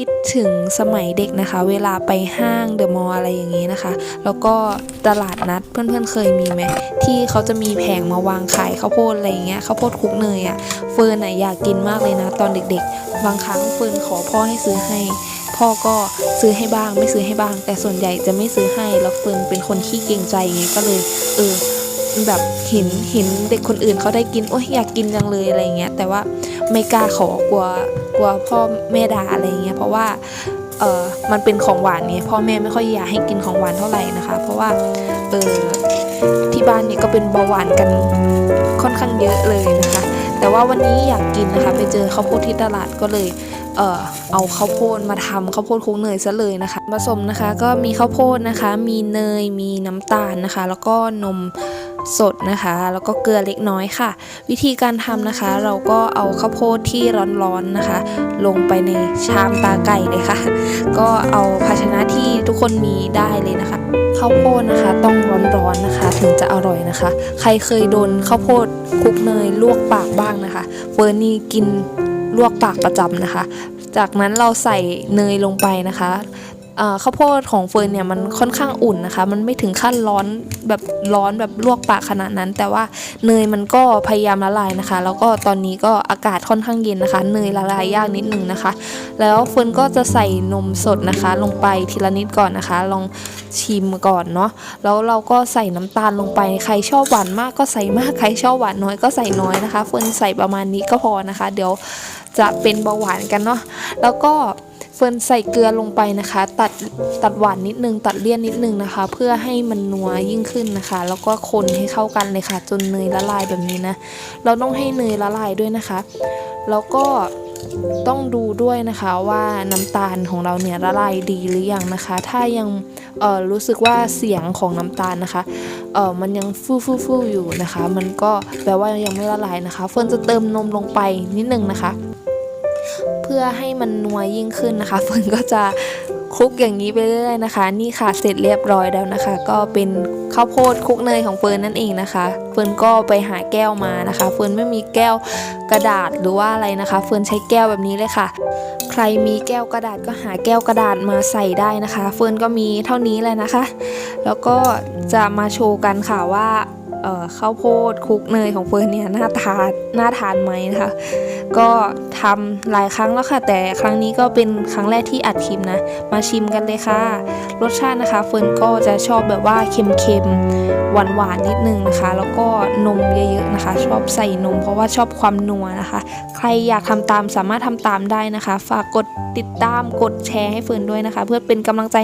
คิดถึงสมัยเด็กนะคะ เวลาไปห้างเดอะมอลล์อะไรอย่างนี้นะคะ แล้วก็ตลาดนัดเพื่อนๆเคยมีไหมที่เขาจะมีแผงมาวางขายข้าวโพดอะไรอย่างเงี้ยข้าวโพดคลุกเนยอะ่ะเฟิร์นอะอยากกินมากเลยนะ ตอนเด็กๆ บางครั้งเฟิร์นขอพ่อให้ซื้อให้ พ่อก็ซื้อให้บ้างไม่ซื้อให้บ้าง แต่ส่วนใหญ่จะไม่ซื้อให้แล้วเฟิร์นเป็นคนขี้เกรงใจไงก็เลย เออ แบบเห็นเห็นเด็กคนอื่นเขาได้กินโอ้ยอยากกินจังเลยอะไรเงี้ยแต่ว่าไม่กล้าขอกลัวกลัวพ่อแม่ด่าอะไรเงี้ยเพราะว่าเออมันเป็นของหวานไงพ่อแม่ไม่ค่อยอยากให้กินของหวานเท่าไหร่นะคะ เพราะว่าเออที่บ้านเนี่ยก็เป็นเบาหวานกันค่อนข้างเยอะเลยนะคะ แต่ว่าวันนี้อยากกินนะคะไปเจอข้าวโพดที่ตลาดก็เลยเอ่อเอาข้าวโพดมาทำข้าวโพดคลุกเนยซะเลยนะคะผสมนะคะก็มีข้าวโพดนะคะ มีเนยมีน้ำตาลนะคะ แล้วก็นม สดนะคะ แล้วก็เกลือเล็กน้อยค่ะ วิธีการทำนะคะ เราก็เอาข้าวโพดที่ร้อนๆนะคะ ลงไปในชามตาไก่เลยค่ะ ก็เอาภาชนะที่ทุกคนมีได้เลยนะคะข้าวโพดนะคะต้องร้อนๆนะคะ ถึงจะอร่อยนะคะ ใครเคยโดนข้าวโพดคลุกเนยลวกปากบ้างนะคะเฟิร์นนี่กินลวกปากประจำนะคะ จากนั้นเราใส่เนยลงไปนะคะ ข้าวโพดของเฟิร์นเนี่ยมันค่อนข้างอุ่นนะคะ มันไม่ถึงขั้นร้อนแบบร้อนแบบลวกปากขนาดนั้น แต่ว่าเนยมันก็พยายามละลายนะคะ แล้วก็ตอนนี้ก็อากาศค่อนข้างเย็นนะคะ เนยละลายยากนิดนึงนะคะ แล้วเฟิร์นก็จะใส่นมสดนะคะ ลงไปทีละนิดก่อนนะคะ ลองชิมก่อนเนาะแล้วเราก็ใส่น้ำตาลลงไปใครชอบหวานมากก็ใส่มากใครชอบหวานน้อยก็ใส่น้อยนะคะ เฟิร์นใส่ประมาณนี้ก็พอนะคะ เดี๋ยวจะเป็นเบาหวานกันเนาะแล้วก็ ฟิร์นใส่เกลือลงไปนะคะ ตัดตัดหวานนิดนึง ตัดเลี่ยนนิดนึงนะคะ เพื่อให้มันนัวยิ่งขึ้นนะคะ แล้วก็คนให้เข้ากันเลยค่ะ จนเนยละลายแบบนี้นะ เราต้องให้เนยละลายด้วยนะคะ แล้วก็ต้องดูด้วยนะคะว่าน้ำตาลของเราเนี่ยละลายดีหรือยังนะคะ ถ้ายังรู้สึกว่าเสียงของน้ำตาลนะคะเออมันยังฟูฟูฟูอยู่นะคะ มันก็แปลว่ายังไม่ละลายนะคะ เฟิร์นจะเติมนมลงไปนิดนึงนะคะ เพื่อให้มันนัวยิ่งขึ้นนะคะเฟิร์นก็จะคลุกอย่างนี้ไปเรื่อยนะคะ นี่ค่ะเสร็จเรียบร้อยแล้วนะคะ ก็เป็นข้าวโพดคลุกเนยของเฟิร์นนั่นเองนะคะ เฟิร์นก็ไปหาแก้วมานะคะ เฟิร์นไม่มีแก้วกระดาษหรือว่าอะไรนะคะ เฟิร์นใช้แก้วแบบนี้เลยค่ะ ใครมีแก้วกระดาษก็หาแก้วกระดาษมาใส่ได้นะคะ เฟิร์นก็มีเท่านี้เลยนะคะ แล้วก็จะมาโชว์กันค่ะว่า ข้าวโพดคลุกเนยของเฟิร์นเนี่ยน่าทานน่าทานไหมนะคะ ก็ทำหลายครั้งแล้วค่ะ แต่ครั้งนี้ก็เป็นครั้งแรกที่อัดคลิปนะ มาชิมกันเลยค่ะ รสชาตินะคะ เฟิร์นก็จะชอบแบบว่าเค็มๆหวานๆนิดนึงนะคะ แล้วก็นมเยอะๆนะคะ ชอบใส่นมเพราะว่าชอบความนัวนะคะ ใครอยากทำตามสามารถทำตามได้นะคะ ฝากกดติดตามกดแชร์ให้เฟิร์นด้วยนะคะ เพื่อเป็นกำลังใจ